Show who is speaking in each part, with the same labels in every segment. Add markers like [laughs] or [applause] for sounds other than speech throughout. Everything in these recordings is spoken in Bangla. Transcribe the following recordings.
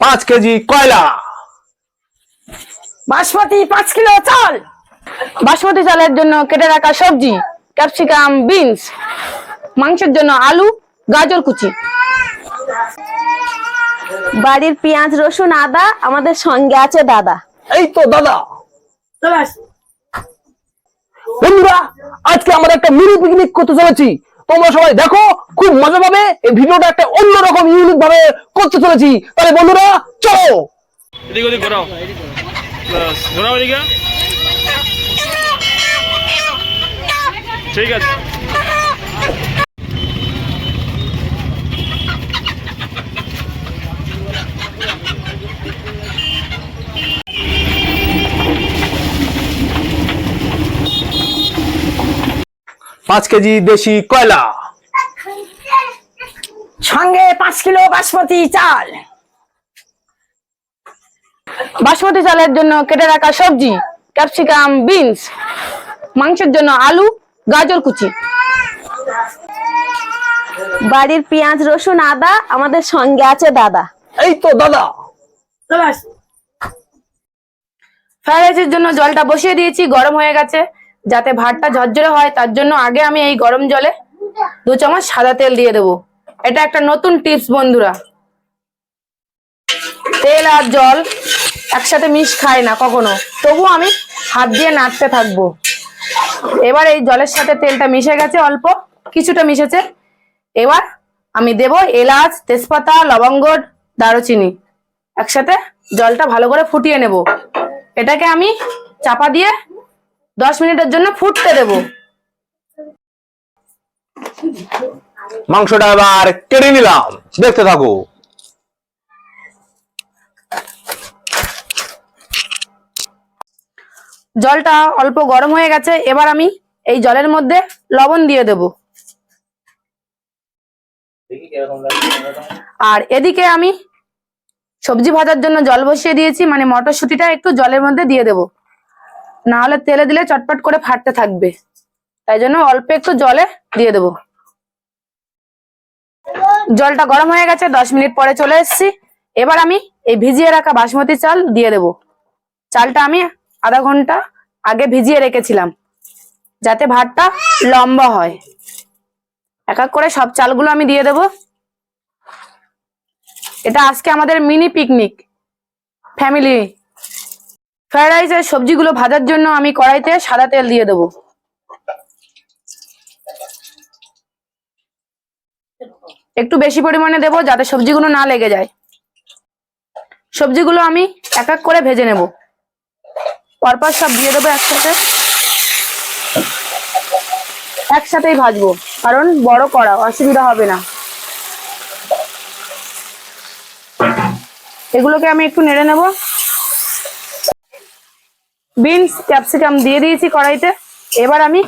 Speaker 1: পাঁচ কেজি কয়লা?
Speaker 2: বাসমতি পাঁচ কিলো চাল। বাসমতি চালের জন্য কেটে রাখা সবজি ক্যাপসিকাম বিনস। মাংসের জন্য আলু গাজর কুচি।
Speaker 3: বাড়ির পেঁয়াজ রসুন আদা আমাদের সঙ্গে আছে দাদা।
Speaker 1: এই তো দাদা। বন্ধুরা আজকে আমরা একটা মিনি পিকনিক করতে চলেছি। তোমরা সবাই দেখো, খুব মজা পাবে। এই ভিডিওটা একটা অন্যরকম ইউনিক ভাবে করতে চলেছি। তাহলে বন্ধুরা, চলো!
Speaker 4: ঠিক আছে।
Speaker 1: পাঁচ কেজি দেশি কয়লা?
Speaker 2: সঙ্গে পাঁচ কিলো বাসমতি চাল। বাসমতি চালের জন্য কেটে রাখা সবজি ক্যাপসিকাম বিনস মাংসের জন্য আলু গাজর কুচি।
Speaker 3: বাড়ির পেঁয়াজ রসুন আদা আমাদের সঙ্গে আছে দাদা।
Speaker 1: এই তো দাদা।
Speaker 2: ফ্রাইড রাইসের জন্য জলটা বসিয়ে দিয়েছি গরম হয়ে গেছে। যাতে ভাতটা ঝরঝরে হয়, তার জন্য আগে আমি এই গরম জলে দু চামচ সাদা তেল দিয়ে দেবো। এটা একটা নতুন টিপস বন্ধুরা। তেল আর জল একসাথে মিশ খায় না কখনো। তবু আমি হাত দিয়ে নাড়তে থাকব। এবার এই জলের সাথে তেলটা মিশে গেছে অল্প, কিছুটা মিশেছে। এবার আমি দেব এলাচ, তেজপাতা, লবঙ্গ, দারুচিনি। একসাথে জলটা ভালো করে ফুটিয়ে নেব। এটাকে আমি চাপা দিয়ে দশ মিনিটের জন্য ফুটতে দেব।
Speaker 1: মাংসটা এবার কেটে নিলাম। দেখতে থাকো।
Speaker 2: জলটা অল্প গরম হয়ে গেছে এবার আমি এই জলের মধ্যে লবণ দিয়ে দেব। আর এদিকে আমি সবজি ভাজার জন্য জল বসিয়ে দিয়েছি মানে মটরশুঁটিটা একটু জলের মধ্যে দিয়ে দেব। না হলে তেলে দিলে চটপট করে ফাটতে থাকবে। তাই জন্য অল্প একটু জলে দিয়ে দেব। জলটা গরম হয়ে গেছে, দশ মিনিট পরে চলে এসেছি। এবার আমি এই ভিজিয়ে রাখা বাসমতি চাল দিয়ে দেব। চালটা আমি আধা ঘণ্টা আগে ভিজিয়ে রেখেছিলাম, যাতে ভাতটা লম্বা হয়। এক এক করে সব চালগুলো আমি দিয়ে দেব। এটা আজকে আমাদের মিনি পিকনিক, ফ্যামিলি ফ্রাইড রাইসের সবজিগুলো ভাজার জন্য আমি কড়াইতে সাদা তেল দিয়ে দেবো। একটু বেশি পরিমাণে দেবো যাতে সবজিগুলো না লেগে যায়। সবজিগুলো আমি এক এক করে ভেজে নেব। পরপর সব দিয়ে দেবো একসাথে। একসাথেই ভাজবো, কারণ বড় করা অসুবিধা হবে না। এগুলোকে আমি একটু নেড়ে নেব। বিনস, ক্যাপসিকাম দিয়ে দিয়েছি কড়াইতে। এবার আমি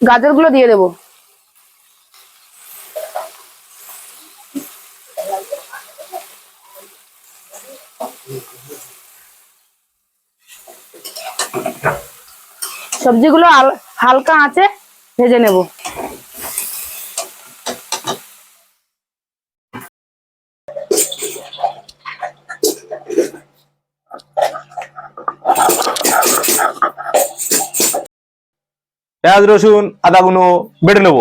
Speaker 2: গাজরগুলো দিয়ে দেবো। সবজিগুলো হালকা আঁচে ভেজে নেব।
Speaker 1: পেঁয়াজ, রসুন, আদা গুলো বেটে নেব।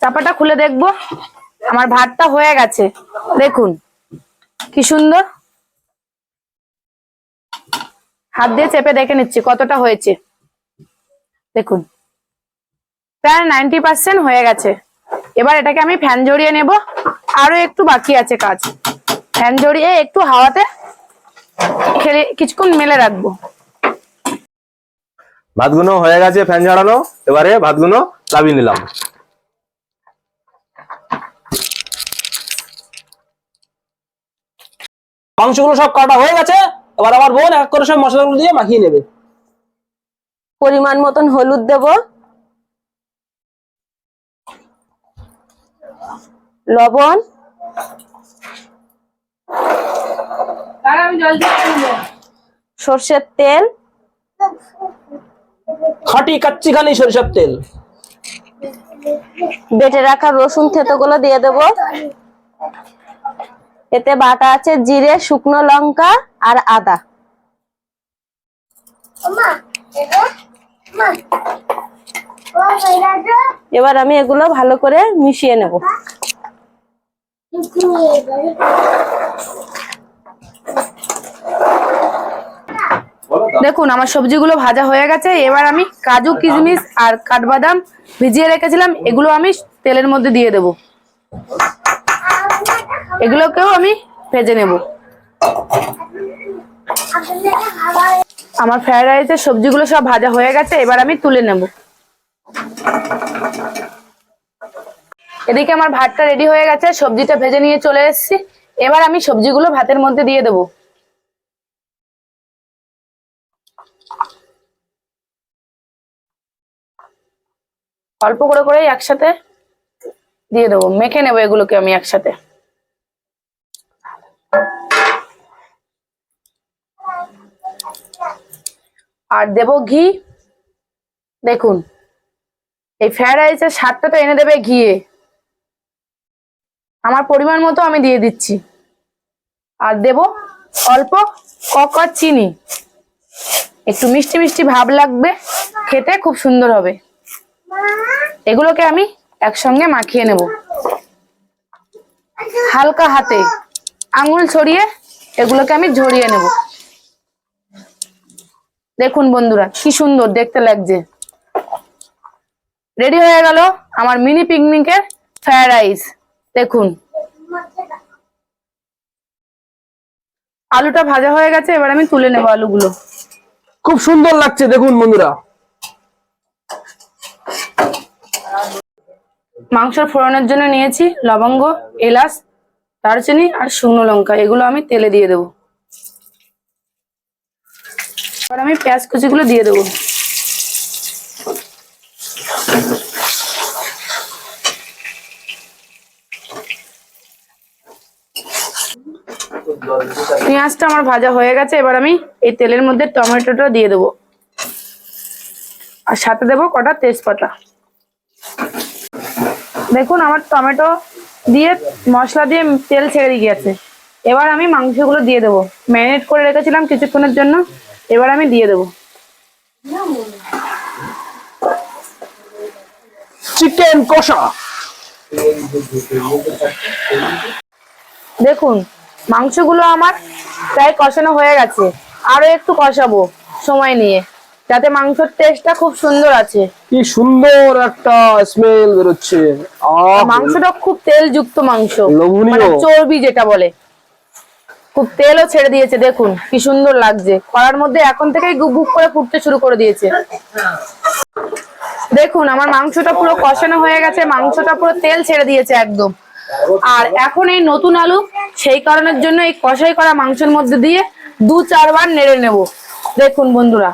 Speaker 2: চাপাটা খুলে দেখব। আমার ভাতটা হয়ে গেছে। দেখুন, কি সুন্দর। হাত দিয়ে চেপে দেখে নিচ্ছি, কতটা হয়েছে। দেখুন, প্রায় নাইনটি পার্সেন্ট হয়ে গেছে। এবার এটাকে আমি ফ্যান জড়িয়ে নেব। আরও একটু বাকি আছে কাজ। ফ্যান জড়িয়ে একটু হাওয়াতে খেলে কিছুক্ষণ মেলে রাখব।
Speaker 1: ভাতগুলো হয়ে গেছে ফ্যান ঝাড়ানো। এবারে ভাতগুলো লাভিয়ে নিলাম। মাংসগুলো সব কাটা হয়ে গেছে। এবার আমার বোন এক করে সব মশলাগুলো দিয়ে মাখিয়ে নেবে।
Speaker 3: পরিমাণ মতন হলুদ দেব। লবণ
Speaker 2: আমি জল
Speaker 3: সর্ষের তেল।
Speaker 1: খাঁটি কাচ্চি খানি সরিষার তেল।
Speaker 3: বেটে রাখা রসুন থেতোগুলো দিয়ে দেব। এতে বাটা আছে জিরে শুকনো লঙ্কা আর আদা। এবার আমি এগুলো ভালো করে মিশিয়ে নেব।
Speaker 2: দেখুন আমার সবজিগুলো ভাজা হয়ে গেছে। এবার আমি কাজু কিশমিশ আর কাঠবাদাম ভিজিয়ে রেখেছিলাম। এগুলো আমি তেলের মধ্যে দিয়ে দেব। এগুলোকেও আমি ভেজে নেব। আমার ফ্রাইড রাইসের সবজিগুলো সব ভাজা হয়ে গেছে। এবার আমি তুলে নেব। এদিকে আমার ভাতটা রেডি হয়ে গেছে। সবজিটা ভেজে নিয়ে চলে এসেছি। এবার আমি সবজিগুলো ভাতের মধ্যে দিয়ে দেবো। অল্প করে করেই একসাথে দিয়ে দেবো। মেখে নেব এগুলোকে আমি একসাথে। আর দেবো ঘি। দেখুন, এই ফ্রাইড রাইসের স্বাদটা তো এনে দেবে ঘিয়ে। আমার পরিমাণ মতো আমি দিয়ে দিচ্ছি। আর দেব অল্প কক চিনি একটু মিষ্টি মিষ্টি ভাব লাগবে, খেতে খুব সুন্দর হবে। এগুলোকে আমি একসঙ্গে মাখিয়ে নেব। হালকা হাতে আঙুল ছড়িয়ে এগুলোকে আমি ঝরিয়ে নেব। দেখুন বন্ধুরা, কি সুন্দর দেখতে লাগছে। রেডি হয়ে গেল আমার মিনি পিকনিকের ফ্রায়েড রাইস। দেখুন। আলুটা ভাজা হয়ে গেছে, এবার আমি তুলে নেব আলুগুলো।
Speaker 1: খুব সুন্দর লাগছে, দেখুন বন্ধুরা।
Speaker 2: মাংস ফোড়ানোর জন্য নিয়েছি লবঙ্গ, এলাচ, দারচিনি আর শুকনো লঙ্কা। এগুলো আমি তেলে দিয়ে দেবো। আমি পেঁয়াজ কুচিগুলো দিয়ে দেবো। পেঁয়াজটা আমার ভাজা হয়ে গেছে এবার আমি এই তেলের মধ্যে টমেটোটা দিয়ে দেবো। আর সাথে দেবো কটা তেজপাতা। দেখুন আমার টমেটো দিয়ে মশলা দিয়ে তেল ছেড়ে গিয়েছে এবার আমি মাংসগুলো দিয়ে দেবো। ম্যারিনেট করে রেখেছিলাম কিছুক্ষণের জন্য এবার আমি দিয়ে দেবো।
Speaker 1: চিকেন কষা।
Speaker 2: দেখুন মাংসগুলো আমার প্রায় কষানো হয়ে গেছে। আরও একটু কষাবো সময় নিয়ে যাতে মাংসের টেস্টটা খুব সুন্দর আছে।
Speaker 1: কি সুন্দর একটা স্মেল বেরোচ্ছে।
Speaker 2: মাংসটা খুব তেলযুক্ত মাংস। মানে চর্বি যেটা বলে। খুব তেলও ছেড়ে দিয়েছে দেখুন কি সুন্দর লাগছে। কড়ার মধ্যে এখন থেকেই গুপ করে ফুটতে শুরু করে দিয়েছে। দেখুন আমার মাংসটা পুরো কষানো হয়ে গেছে মাংসটা পুরো তেল ছেড়ে দিয়েছে একদম। আর এখন এই নতুন আলু, সেই কারণের জন্য এই কষাই করা মাংসের মধ্যে দিয়ে দু চারবার নেড়ে নেব। দেখুন বন্ধুরা,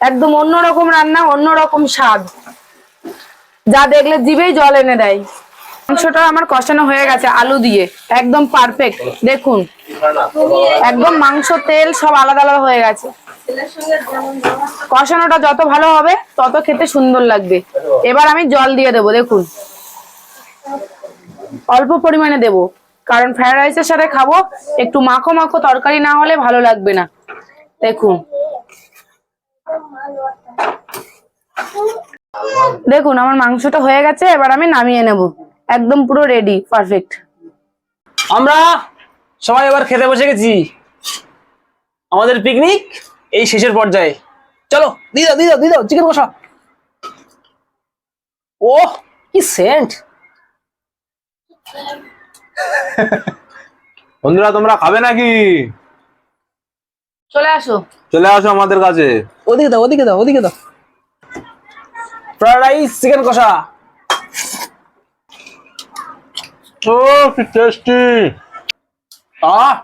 Speaker 2: একদম অন্যরকম রান্না, অন্যরকম স্বাদ। যা দেখলে জিভেই জল এনে দেয়। মাংসটা আমার কষানো হয়ে গেছে আলু দিয়ে, একদম পারফেক্ট। দেখুন, একদম মাংস, তেল সব আলাদা আলাদা হয়ে গেছে। কষানোটা যত ভালো হবে, তত খেতে সুন্দর লাগবে। এবার আমি জল দিয়ে দেবো, দেখুন। অল্প পরিমাণে দেব। কারণ ফ্রাইড রাইসের সাথে খাব, একটু মাখো মাখো তরকারি না হলে ভালো লাগবে না। দেখুন। দেখুন, আমার মাংসটা হয়ে গেছে, এবার আমি নামিয়ে নেব। একদম পুরো রেডি পারফেক্ট
Speaker 1: আমরা সবাই এবার খেতে বসে গেছি। আমাদের পিকনিক এই শেষের পর্যায়ে। চলো দিদা দিদা দিদা চিকেন কষা। ও কি সেন্ট [laughs]
Speaker 5: বন্ধুরা তোমরা খাবে নাকি?
Speaker 2: চলে আসো।
Speaker 5: চলে আসো আমাদের কাছে।
Speaker 1: ওদিকে দাও ওদিকে দাও ওদিকে দাও। ফ্রাইড রাইস চিকেন কষা।
Speaker 5: ও কি টেস্টি
Speaker 1: আহ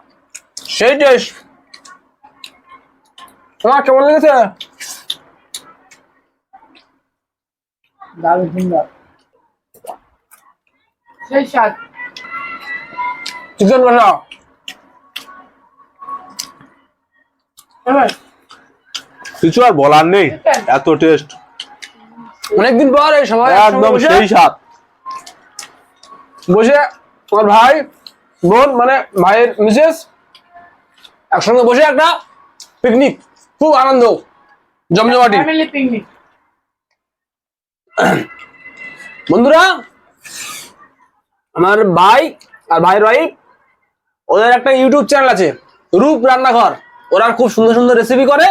Speaker 1: সেই টেস্ট তোমার কেমন লেগেছে?
Speaker 2: সেই স্বাদ
Speaker 1: চিকেন কষা
Speaker 2: এবার
Speaker 5: কিছু আর বলার নেই এত টেস্ট
Speaker 1: অনেকদিন পর এই সময়
Speaker 5: একদম সেই স্বাদ।
Speaker 1: বসে আমার ভাই বোন মানে ভাইয়ের মিসেস একসঙ্গে বসে একটা পিকনিক খুব আনন্দ। জমজমাটি। বন্ধুরা আমার ভাই আর ভাই ওয়াইফ ওদের একটা ইউটিউব চ্যানেল আছে রূপ রান্নাঘর। ওরা খুব সুন্দর সুন্দর রেসিপি করে।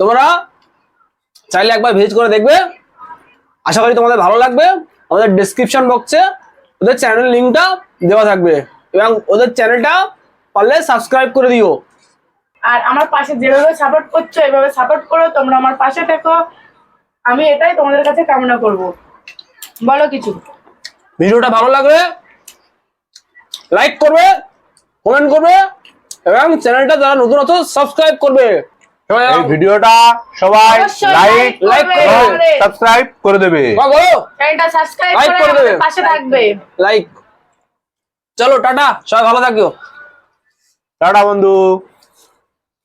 Speaker 1: তোমরা চাইলে একবার ভিজিট করে দেখবে। আশা করি তোমাদের ভালো লাগবে। আমাদের ডেসক্রিপশন বক্সে ওদের চ্যানেল লিঙ্কটা দেওয়া থাকবে। এবং ওদের চ্যানেলটা পারলে সাবস্ক্রাইব করে দিও।
Speaker 2: আর আমার পাশে যেভাবে সাপোর্ট করছ এভাবে সাপোর্ট করো। তোমরা আমার পাশে থেকো। আমি এটাই তোমাদের কাছে কামনা করব। বলো কিছু।
Speaker 1: ভিডিওটা ভালো লাগলে লাইক করবে কমেন্ট করবে এবং চ্যানেলটা যারা নতুন আছে সাবস্ক্রাইব করবে।
Speaker 5: এই ভিডিওটা সবাই লাইক
Speaker 1: লাইক।
Speaker 2: করে।
Speaker 5: সাবস্ক্রাইব করে দেবে।
Speaker 2: চ্যানেলটা সাবস্ক্রাইব করে
Speaker 1: করে দেবে।
Speaker 2: পাশে থাকবে।
Speaker 1: লাইক চলো টাটা। সবাই ভালো থাকো।
Speaker 5: টাটা বন্ধু।